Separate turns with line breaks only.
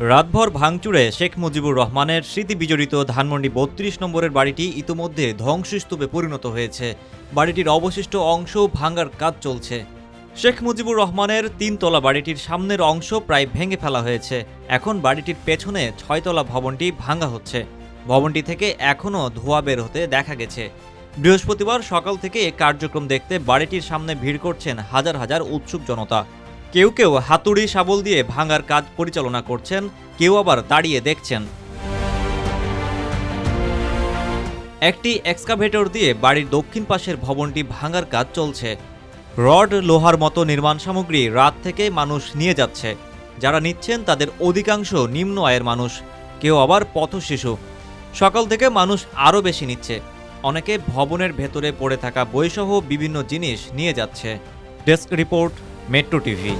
রাতভর ভাঙচুরে শেখ মুজিবুর রহমানের স্মৃতি বিজড়িত ধানমন্ডি বত্রিশ নম্বরের বাড়িটি ইতোমধ্যে ধ্বংসস্তূপে পরিণত হয়েছে। বাড়িটির অবশিষ্ট অংশ ভাঙার কাজ চলছে। শেখ মুজিবুর রহমানের তিনতলা বাড়িটির সামনের অংশ প্রায় ভেঙে ফেলা হয়েছে। এখন বাড়িটির পেছনে ছয়তলা ভবনটি ভাঙা হচ্ছে। ভবনটি থেকে এখনও ধোঁয়া বের হতে দেখা গেছে। বৃহস্পতিবার সকাল থেকে এ কার্যক্রম দেখতে বাড়িটির সামনে ভিড় করছেন হাজার হাজার উৎসুক জনতা। কেউ কেউ হাতুড়ি, শাবল দিয়ে ভাঙার কাজ পরিচালনা করছেন, কেউ আবার দাঁড়িয়ে দেখছেন। একটি এক্সকাভেটর দিয়ে বাড়ির দক্ষিণ পাশের ভবনটি ভাঙার কাজ চলছে। রড, লোহার মতো নির্মাণ সামগ্রী রাত থেকে মানুষ নিয়ে যাচ্ছে। যারা নিচ্ছেন তাদের অধিকাংশ নিম্ন আয়ের মানুষ, কেউ আবার পথশিশু। সকাল থেকে মানুষ আরও বেশি নিচ্ছে। অনেকে ভবনের ভেতরে পড়ে থাকা বইসহ বিভিন্ন জিনিস নিয়ে যাচ্ছে। Desk report. Metro TV